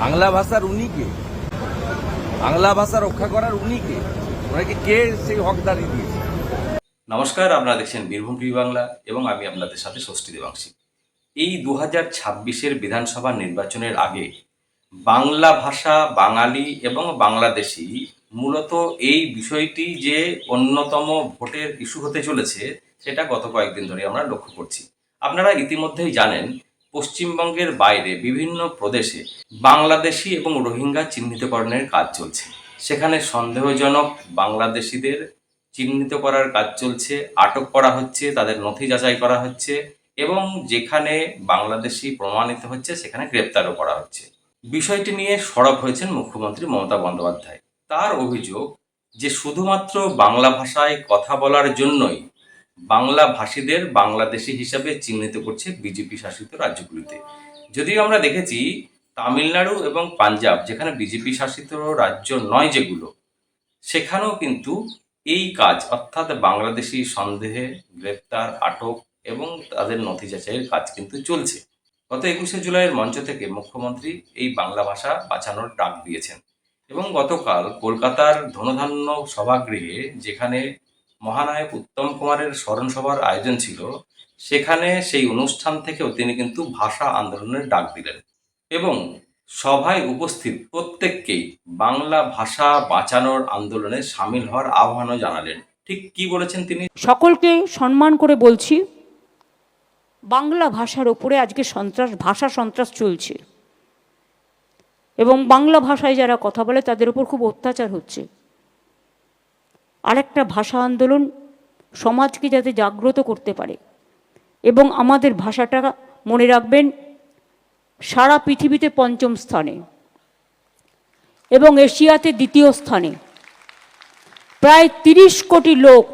বাংলা ভাষার উনি কে বাংলা ভাষা রক্ষা করার উনি কে ওনাকে কে সেই হকদারি দিয়েছে? নমস্কার, আপনারা দেখছেন বীরভূম টিভি বাংলা এবং আমি আপনাদের সাথে ষষ্ঠী দেবাংশী। এই দু হাজার ছাব্বিশের বিধানসভা নির্বাচনের আগে বাংলা ভাষা, বাঙালি এবং বাংলাদেশি মূলত এই বিষয়টি যে অন্যতম ভোটের ইস্যু হতে চলেছে, সেটা গত কয়েকদিন ধরে আমরা লক্ষ্য করছি। আপনারা ইতিমধ্যেই জানেন পশ্চিমবঙ্গের বাইরে বিভিন্ন প্রদেশে বাংলাদেশি এবং রোহিঙ্গা চিহ্নিতকরণের কাজ চলছে। সেখানে সন্দেহজনক বাংলাদেশিদের চিহ্নিত করার কাজ চলছে, আটক করা হচ্ছে, তাদের নথি যাচাই করা হচ্ছে এবং যেখানে বাংলাদেশি প্রমাণিত হচ্ছে, সেখানে গ্রেপ্তারও করা হচ্ছে। বিষয়টি নিয়ে সরব হয়েছেন মুখ্যমন্ত্রী মমতা বন্দ্যোপাধ্যায়। তার অভিযোগ যে শুধুমাত্র বাংলা ভাষায় কথা বলার জন্যই বাংলা ভাষীদের বাংলাদেশি হিসাবে চিহ্নিত করছে বিজেপি শাসিত রাজ্যগুলিতে। যদিও আমরা দেখেছি তামিলনাড়ু এবং পাঞ্জাব, যেখানে বিজেপি শাসিত রাজ্য নয় যেগুলো, সেখানেও কিন্তু এই কাজ, অর্থাৎ বাংলাদেশি সন্দেহে গ্রেপ্তার, আটক এবং তাদের নথি যাচাইয়ের কাজ কিন্তু চলছে। গত একুশে জুলাইয়ের মঞ্চ থেকে মুখ্যমন্ত্রী এই বাংলা ভাষা বাঁচানোর ডাক দিয়েছেন এবং গতকাল কলকাতার ধনধান্য সভাগৃহে, যেখানে মহানায়ক উত্তম কুমারের স্মরণসভার আয়োজন ছিল। সেখানে সেই অনুষ্ঠান থেকেও তিনি কিন্তু ভাষা আন্দোলনের ডাক দিলেন এবং সভায় উপস্থিত প্রত্যেককেই বাংলা ভাষা বাঁচানোর আন্দোলনে সামিল হওয়ার আহ্বানও জানালেন। ঠিক কি বলেছেন তিনি? সকলকে সম্মান করে বলছি, বাংলা ভাষার ওপরে আজকে সন্ত্রাস, ভাষা সন্ত্রাস চলছে। এবং বাংলা ভাষায় যারা কথা বলে তাদের উপর খুব অত্যাচার হচ্ছে। আরেকটা ভাষা আন্দোলন সমাজকে যাতে জাগ্রত করতে পারে। এবং আমাদের ভাষাটা মনে রাখবেন, সারা পৃথিবীতে পঞ্চম স্থানে এবং এশিয়াতে দ্বিতীয় স্থানে। প্রায় তিরিশ কোটি লোক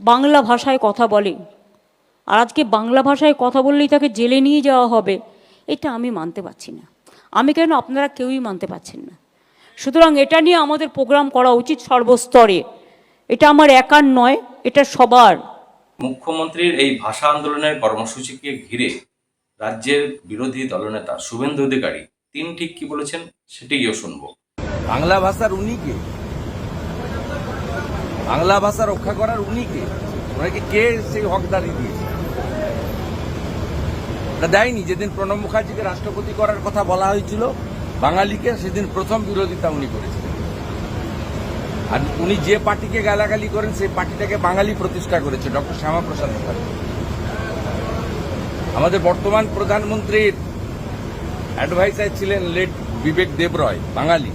বাংলা ভাষায় কথা বলে। আর আজকে বাংলা ভাষায় কথা বললেই তাকে জেলে নিয়ে যাওয়া হবে, এটা আমি মানতে পারছি না। আমি কেন আপনারা কেউই মানতে পারছেন না? সুতরাং এটা নিয়ে আমাদের প্রোগ্রাম করা উচিত সর্বস্তরে। এটা আমার একার নয় এটা সবার। মুখ্যমন্ত্রীর এই ভাষা আন্দোলনের কর্মসূচিকে ঘিরে রাজ্যের বিরোধী দলনেতা শুভেন্দু অধিকারী তিনি ঠিক কি বলেছেন সেটি সেটিও শুনব। বাংলা ভাষার উনি কে বাংলা ভাষা রক্ষা করার উনি কে ওনাকে কে সেই হকদারি দিয়েছে? এটা দেয়নি যেদিন প্রণব মুখার্জিকে রাষ্ট্রপতি করার কথা বলা হয়েছিল বাঙালিকে সেদিন প্রথম বিরোধিতা উনি করেছিলেন। আর উনি যে পার্টিকে গালাগালি করেন, সেই পার্টিটাকে বাঙালি প্রতিষ্ঠা করেছে, ডক্টর শ্যামাপ্রসাদ মুখার্জি। আমাদের বর্তমান প্রধানমন্ত্রীর অ্যাডভাইসার ছিলেন লেট বিবেক দেবরয়, বাঙালি।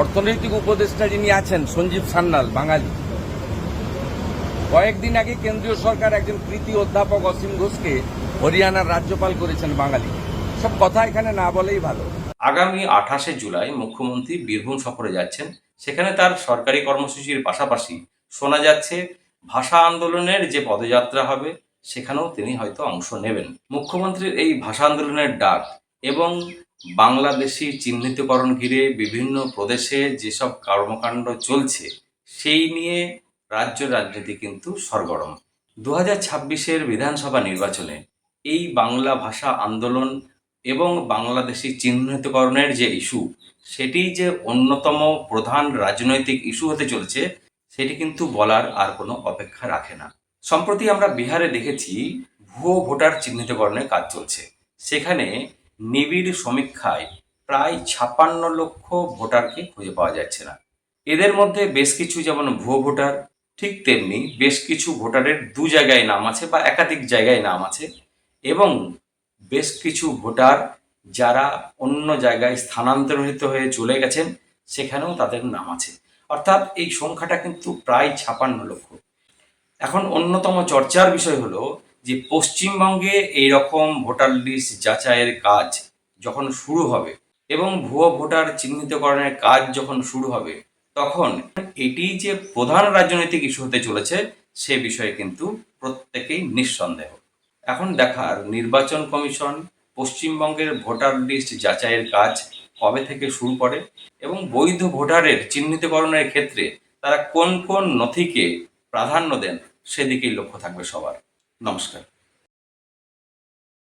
অর্থনৈতিক উপদেষ্টা যিনি আছেন, সঞ্জীব সান্যাল, বাঙালি। কয়েকদিন আগে কেন্দ্রীয় সরকার একজন কৃতি অধ্যাপক অসীম ঘোষকে হরিয়ানার রাজ্যপাল করেছেন বাঙালি। সব কথা এখানে না বলেই ভালো। আগামী আঠাশে জুলাই মুখ্যমন্ত্রী বীরভূম সফরে যাচ্ছেন। সেখানে তার সরকারি কর্মসূচির পাশাপাশি শোনা যাচ্ছে, ভাষা আন্দোলনের যে পদযাত্রা হবে, সেখানেও তিনি হয়তো অংশ নেবেন। মুখ্যমন্ত্রীর এই ভাষা আন্দোলনের ডাক এবং বাংলাদেশি চিহ্নিতকরণ ঘিরে বিভিন্ন প্রদেশে যেসব কর্মকাণ্ড চলছে, সেই নিয়ে রাজ্য রাজনীতি কিন্তু সরগরম। দু হাজার বিধানসভা নির্বাচনে এই বাংলা ভাষা আন্দোলন এবং বাংলাদেশি চিহ্নিতকরণের যে ইস্যু, সেটি যে অন্যতম প্রধান রাজনৈতিক ইস্যু হতে চলেছে, সেটি কিন্তু বলার আর কোনো অপেক্ষা রাখে না। সম্প্রতি আমরা বিহারে দেখেছি, ভুয়ো ভোটার চিহ্নিতকরণের কাজ চলছে। সেখানে নিবিড় সমীক্ষায় প্রায় ছাপ্পান্ন লক্ষ ভোটারকে খুঁজে পাওয়া যাচ্ছে না। এদের মধ্যে বেশ কিছু যেমন ভুয়ো ভোটার, ঠিক তেমনি বেশ কিছু ভোটারের দু জায়গায় নাম আছে বা একাধিক জায়গায় নাম আছে এবং বেশ কিছু ভোটার যারা অন্য জায়গায় স্থানান্তরিত হয়ে চলে গেছেন, সেখানেও তাদের নাম আছে। অর্থাৎ এই সংখ্যাটা কিন্তু প্রায় ছাপান্ন লক্ষ। এখন অন্যতম চর্চার বিষয় হলো যে পশ্চিমবঙ্গে এই রকম ভোটার লিস্ট যাচাইয়ের কাজ যখন শুরু হবে এবং ভুয়ো ভোটার চিহ্নিতকরণের কাজ যখন শুরু হবে, তখন এটি যে প্রধান রাজনৈতিক ইস্যু হতে চলেছে, সে বিষয়ে কিন্তু প্রত্যেকেই নিঃসন্দেহ। এখন দেখার নির্বাচন কমিশন পশ্চিমবঙ্গের ভোটার লিস্ট যাচাইয়ের কাজ কবে থেকে শুরু করে এবং বৈধ ভোটারের চিহ্নিতকরণের ক্ষেত্রে তারা কোন কোন নথিকে প্রাধান্য দেন সেদিকেই লক্ষ্য থাকবে সবার। নমস্কার।